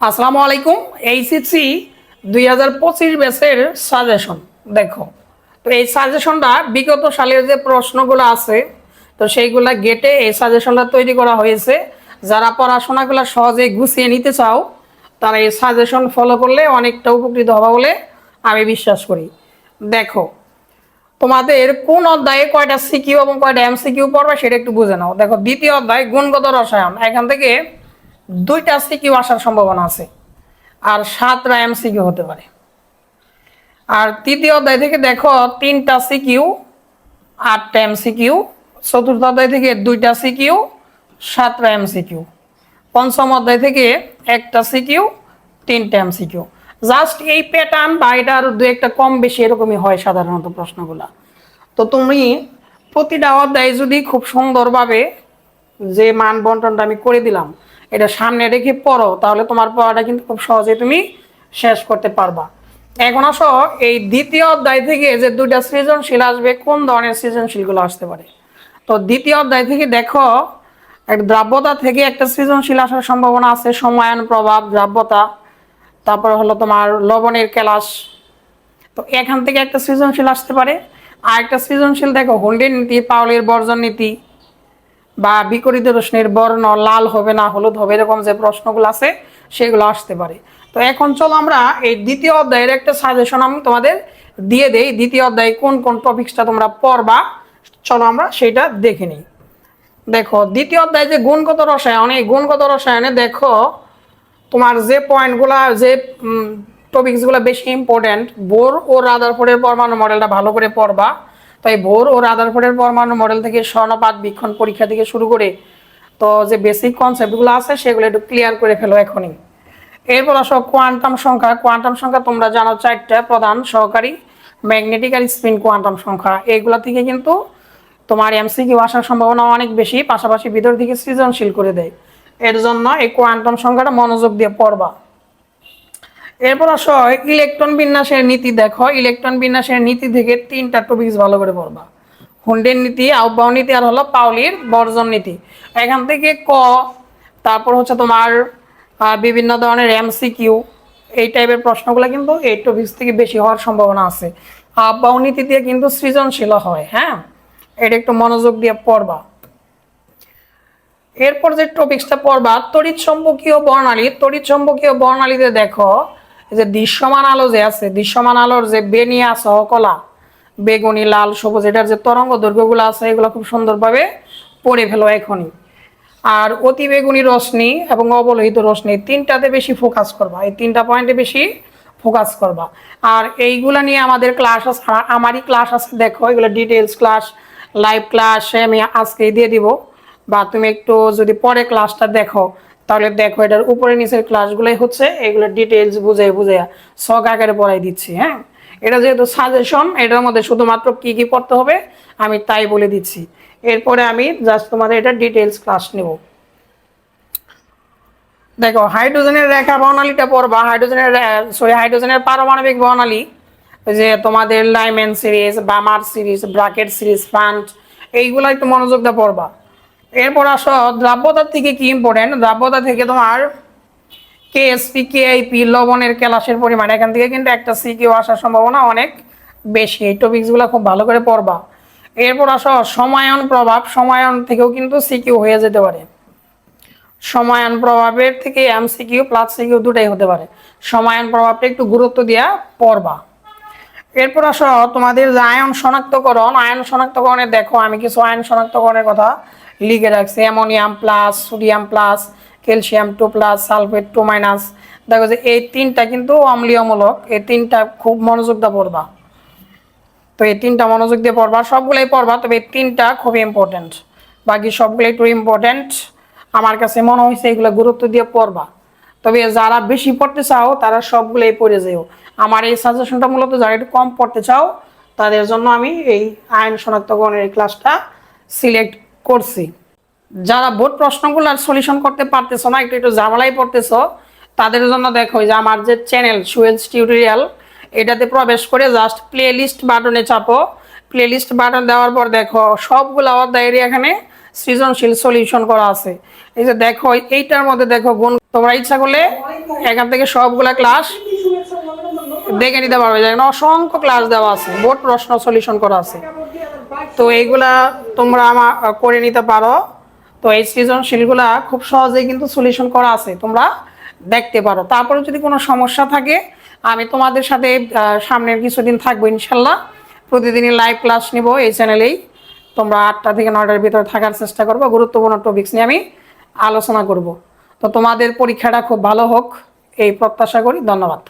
আসসালামু আলাইকুম এইচএসসি দুই হাজার পঁচিশ ব্যাচের সাজেশন দেখো। তো এই সাজেশনটা বিগত সালের যে প্রশ্নগুলো আছে, তো সেইগুলা গেটে এই সাজেশনটা তৈরি করা হয়েছে। যারা পড়াশোনাগুলো সহজে গুছিয়ে নিতে চাও, তারা এই সাজেশন ফলো করলে অনেকটা উপকৃত হবে বলে আমি বিশ্বাস করি। দেখো, তোমাদের কোন অধ্যায়ে কয়টা সিকিউ এবং কয়টা এমসিকিউ পড়বে সেটা একটু বুঝে নাও। দেখো, দ্বিতীয় অধ্যায় গুণগত রসায়ন। এখান থেকে দুইটা সিকিউ আসার সম্ভাবনা আছে। আর সাতটা এমসিকিউ হতে পারে। আর তৃতীয় অধ্যায় থেকে দেখো, তিনটা সিকিউ, আটটা এমসিকিউ, চতুর্থ অধ্যায় থেকে দুইটা সিকিউ, সাতটা এমসিকিউ। পঞ্চম অধ্যায় থেকে একটা সিকিউ, তিনটা এমসিকিউ। জাস্ট এই প্যাটার্ন বা এটার দু একটা কম বেশি এরকমই হয় সাধারণত প্রশ্নগুলা। তো তুমি প্রতিটা অধ্যায় যদি খুব সুন্দরভাবে যে মান বন্টনটা আমি করে দিলাম এটা সামনে রেখে পড়ো, তাহলে তোমার পড়াটা কিন্তু খুব সহজে তুমি শেষ করতে পারবা। এখন আসো, এই দ্বিতীয় অধ্যায় থেকে যে দুইটা সৃজনশীল আসবে, কোন ধরনের সৃজনশীলগুলো আসতে পারে? তো দ্বিতীয় অধ্যায় থেকে দেখো, এক দ্রাব্যতা থেকে একটা সৃজনশীল আসার সম্ভাবনা আছে সময়ায়ন প্রভাব, দ্রাব্যতা। তারপর হলো তোমার লবণের কেলাস। তো এখান থেকে একটা সৃজনশীল আসতে পারে। আর একটা সৃজনশীল দেখো হোল্ডের নীতি পাউলের বর্জন নীতি। বা বিপরীত রশ্মির বর্ণ লাল হবে না, হলুদ হবে, এরকম যে প্রশ্নগুলো আছে, সেগুলো আসতে পারে। তো এখন চলো আমরা এই দ্বিতীয় অধ্যায়ের একটা সাজেশন আমি তোমাদের দিয়ে দেই। দ্বিতীয় অধ্যায়ে কোন কোন টপিক্সটা তোমরা পড়বা? চলো আমরা সেটা দেখে নিই। দেখো, দ্বিতীয় অধ্যায় যে গুণগত রসায়ন, এই গুণগত রসায়নে দেখো, তোমার যে পয়েন্টগুলো যে টপিকসগুলো বেশি ইম্পর্ট্যান্ট বোর ও রাদারফোর্ডের পরমাণু মডেলটা ভালো করে পড়বা। তাই বোর ও রাদারফোর্ডের পরমাণু মডেল থেকে স্বর্ণপাত বীক্ষণ পরীক্ষা থেকে শুরু করে তো যে বেসিক কনসেপ্টগুলো আছে, সেগুলো একটু ক্লিয়ার করে ফেলো এখনই। এরপর আসো কোয়ান্টাম সংখ্যা। কোয়ান্টাম সংখ্যা তোমরা জানো চারটা প্রধান, সহকারী ম্যাগনেটিক আর স্পিন কোয়ান্টাম সংখ্যা। এইগুলা থেকে কিন্তু তোমার এমসিকিউ আসার সম্ভাবনা অনেক বেশি, পাশাপাশি ভিতর থেকে সৃজনশীল করে দেয়। এর জন্য এই কোয়ান্টাম সংখ্যাটা মনোযোগ দিয়ে পড়বা। এরপর আসো, ইলেকট্রন বিন্যাসের নীতি দেখো। ইলেকট্রন বিন্যাসের নীতি থেকে তিনটা টপিকস ভালো করে পড়বা। হুন্ডের নীতি আহ্বান নীতি আর হলো পাউলির বর্জন নীতি। এখান থেকে ক, তারপর হচ্ছে তোমার বিভিন্ন ধরনের এমসিকিউ এই টাইপের প্রশ্নগুলো কিন্তু এই টপিক্স থেকে বেশি হওয়ার সম্ভাবনা আছে। আহ্বান নীতি দিয়ে কিন্তু সৃজনশীল হয় হ্যাঁ? এটা একটু মনোযোগ দিয়ে পড়বা। এরপর যে টপিক্সটা পড়বা, তড়িৎ সম্পর্কীয় বর্ণালী, তড়িৎ সম্পর্কীয় বর্ণালীতে দেখো যে দৃশ্যমান আলো যে আছে, দৃশ্যমান আলোর যে বেনিয়া সহকলা বেগুনি, লাল, সবুজ, এটার যে তরঙ্গ দৈর্ঘ্যগুলো আছে, এগুলো খুব সুন্দরভাবে পড়ে ফেলো এখনই। আর অতি বেগুনি রশ্মি এবং অবলোহিত রশ্মি তিনটাতে বেশি ফোকাস করবা, এই তিনটা পয়েন্টে বেশি ফোকাস করবা। আর এইগুলা নিয়ে আমাদের ক্লাস আছে আমারই ক্লাস আছে, দেখো, এগুলো ডিটেলস ক্লাস লাইভ ক্লাস আমি আজকেই দিয়ে দিব। বা তুমি একটু যদি পরে ক্লাসটা দেখো তাহলে দেখো এটার উপরে নিচের ক্লাসগুলোই হচ্ছে, এগুলো ডিটেলস বুঝে বুঝে শখ আকারে পড়াই দিচ্ছি হ্যাঁ? এটা যেহেতু সাজেশন এটার মধ্যে শুধুমাত্র কি কি পড়তে হবে, আমি তাই বলে দিচ্ছি। এরপরে আমি জাস্ট তোমাদের এটা ডিটেলস ক্লাস নেব। দেখো হাইড্রোজেনের রেখা বর্ণালীটা পড়বা হাইড্রোজেনের সরি হাইড্রোজেনের পারমাণবিক বর্ণালী যে তোমাদের Lyman series Balmer series Brackett series Pfund এইগুলো একটু মনোযোগ দিয়ে পড়বা। এরপর আসো দ্রাব্যতার থেকে কি ইম্পর্টেন্ট দ্রাব্যতা থেকে তোমার কেএসপি কেআইপি লবণের ক্যালাসের পরিমাণ। এখান থেকে কিন্তু একটা সিকিউ আসার সম্ভাবনা অনেক বেশি। এই টপিকসগুলো খুব ভালো করে পড়বা। এরপর আসো সমায়ন প্রভাব। সমায়ন থেকেও কিন্তু সিকিউ হয়ে যেতে পারে। সমায়ন প্রভাবের থেকে এমসিকিউ প্লাস সিকিউ দুটাই হতে পারে। সমায়ন প্রভাবটা একটু গুরুত্ব দিয়া পড়বা। এরপর আসো, তোমাদের যে আয়ন শনাক্তকরণ, আয়ন শনাক্তকরণে দেখো, আমি কিছু আয়ন শনাক্তকরণের কথা লিখে রাখছি। Ammonium plus, sodium plus, calcium two plus, sulphate two minus. দেখো যে এই তিনটা কিন্তু অম্লীয়মূলক, এই তিনটা খুব মনোযোগ দিয়ে পড়বা। তো এই তিনটা মনোযোগ দিয়ে পড়বা, সবগুলোই পড়বা, তবে এই তিনটা খুবই ইম্পর্টেন্ট বাকি সবগুলো একটু ইম্পর্টেন্ট আমার কাছে মনে হয়েছে এগুলো গুরুত্ব দিয়ে পড়বা। তবে যারা বেশি পড়তে চাও, তারা সবগুলোই পড়ে যেও। আমার এই সাজেশনটা মূলত যারা একটু কম পড়তে চাও, তাদের জন্য আমি এই আইন শনাক্তকরণের এই ক্লাসটা সিলেক্ট করছি। যারা বোর্ড প্রশ্নগুলোর সলিউশন করতে পারতেছো না, একটু একটু ঝামেলাই পড়তেছো, তাদের জন্য দেখো যে আমার যে চ্যানেল সুয়েলস টিউটোরিয়াল এটাতে প্রবেশ করে জাস্ট প্লে লিস্ট বাটনে চাপো। প্লে লিস্ট বাটন দেওয়ার পর দেখো, সবগুলো অধ্যায়েরই এখানে সৃজনশীল সলিউশন করা আছে। এই যে দেখো, এইটার মধ্যে দেখো, গুণ তোমরা ইচ্ছা করলে এখান থেকে সবগুলা ক্লাস দেখে নিতে পারবে। যেখানে অসংখ্য ক্লাস দেওয়া আছে বোর্ড প্রশ্ন সলিউশন করা আছে। তো এইগুলা তোমরা আমার করে নিতে পারো। তো এই সৃজনশীলগুলা খুব সহজেই কিন্তু সলিউশন করা আছে, তোমরা দেখতে পারো। তারপরে যদি কোনো সমস্যা থাকে, আমি তোমাদের সাথে সামনের কিছুদিন থাকব ইনশাল্লাহ। প্রতিদিনই লাইভ ক্লাস নিব এই চ্যানেলেই তোমরা আটটা থেকে নয়টার ভিতরে থাকার চেষ্টা করব। গুরুত্বপূর্ণ টপিক্স নিয়ে আমি আলোচনা করব। তো তোমাদের পরীক্ষাটা খুব ভালো হোক। এই প্রত্যাশা করি। ধন্যবাদ।